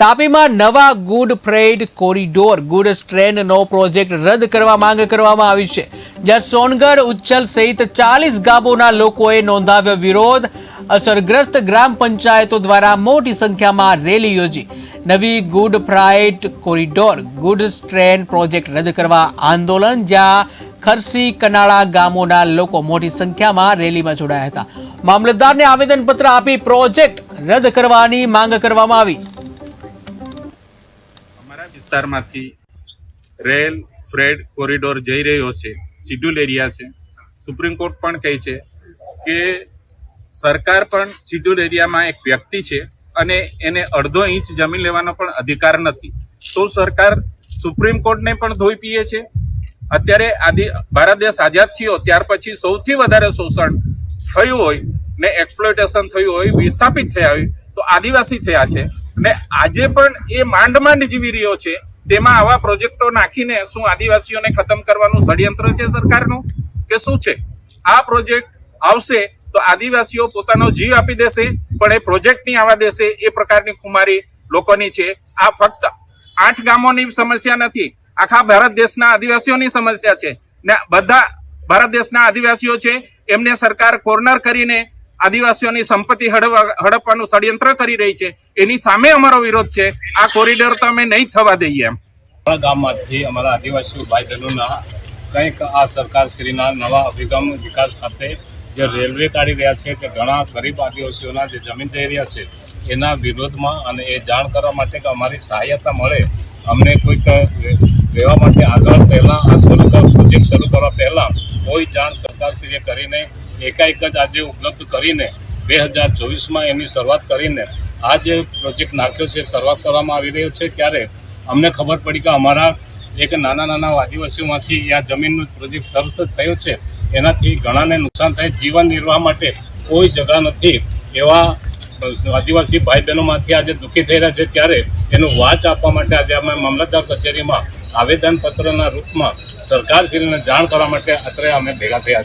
તાપીમાં નવા good freight corridor, good ટ્રેનનો project રદ કરવા માંગ કરવામાં આવી છે, જ્યાં સોનગઢ, ઉચ્છલ સહિત ચાલીસ ગામોના લોકોએ નોંધાવ્યો વિરોધ. અસરગ્રસ્ત ગ્રામ પંચાયતો દ્વારા મોટી સંખ્યામાં રેલી યોજી. નવી good freight corridor, good train project રદ કરવા આંદોલન, જ્યાં ખરસી કનાળા ગામોના લોકો મોટી સંખ્યામાં રેલીમાં જોડાયા હતા. મામલતદારને આવેદનપત્ર આપી પ્રોજેક્ટ રદ કરવાની માંગ કરવામાં આવી. અમારા વિસ્તારમાંથી રેલ, ફ્રેડ, કોરિડોર જઈ રહ્યો છે, શિડ્યુલ એરિયા છે. સુપ્રીમ કોર્ટ પણ કહે છે કે સરકાર પણ શિડ્યુલ એરિયામાં એક વ્યક્તિ છે અને એને અડધો ઇંચ જમીન લેવાનો પણ અધિકાર નથી. તો સરકાર સુપ્રીમ કોર્ટને પણ ધોઈ પીએ છે. અત્યારે આદિ, ભારત દેશ આઝાદ થયો, ત્યાર પછી સૌથી વધારે શોષણ થયું હોય ને એક્સપ્લોઇટેશન થયું હોય, વિસ્થાપિત થયા હોય, તો આદિવાસી થયા છે. ને આજે પણ એ માંડ માંડ જીવી રહ્યો છે. તેમાં આવા પ્રોજેક્ટો નાખીને શું આદિવાસીઓને ખતમ કરવાનું ષડયંત્ર છે સરકારનું? કે શું છે? આ પ્રોજેક્ટ આવશે તો આદિવાસીઓ પોતાનો જીવ આપી દેશે, પણ એ પ્રોજેક્ટ નહીં આવવા દેશે એ પ્રકારની ખુમારી લોકોની છે. આ ફક્ત આઠ ગામોની સમસ્યા નથી, આખા ભારત દેશના આદિવાસીઓની સમસ્યા છે. ને બધા ભારત દેશના આદિવાસીઓ છે, એમને સરકાર કોર્નર કરીને આદિવાસીઓની સંપત્તિ હડપવાનું ષડયંત્ર કરી રહી છે. એની સામે અમારો વિરોધ છે. આ કોરિડોર તો અમે નહીં થવા દઈએ એમ. અમારા ગામમાંથી અમારા આદિવાસી ભાઈ બહેનોના કંઈક આ સરકારશ્રીના નવા અભિગમ વિકાસ ખાતે જે રેલવે કાઢી રહ્યા છે કે ઘણા ગરીબ આદિવાસીઓના જે જમીન જઈ રહ્યા છે, એના વિરોધમાં અને એ જાણ કરવા માટે કે અમારી સહાયતા મળે, અમને કોઈક લેવા માટે આગળ પહેલાં આ શરૂ કરવા પ્રોજેક્ટ શરૂ કરવા પહેલાં કોઈ જાણ સરકારશ્રીએ કરીને એકાએક જ આજે ઉપલબ્ધ કરીને બે હજાર ચોવીસમાં એની શરૂઆત કરીને આ જે પ્રોજેક્ટ નાખ્યો છે, શરૂઆત કરવામાં આવી રહ્યો છે, ત્યારે અમને ખબર પડી કે અમારા એક નાના નાના આદિવાસીઓમાંથી આ જમીનનો પ્રોજેક્ટ સરસ થયો છે. એનાથી ઘણાને નુકસાન થાય. જીવન નિર્વાહ માટે કોઈ જગા નથી એવા આદિવાસી ભાઈ બહેનોમાંથી આજે દુઃખી થઈ રહ્યા છે ત્યારે એનું વાચ આપવા માટે આજે અમે મામલતદાર કચેરીમાં આવેદનપત્રના રૂપમાં સરકારશ્રીને જાણ કરવા માટે અત્રે અમે ભેગા થયા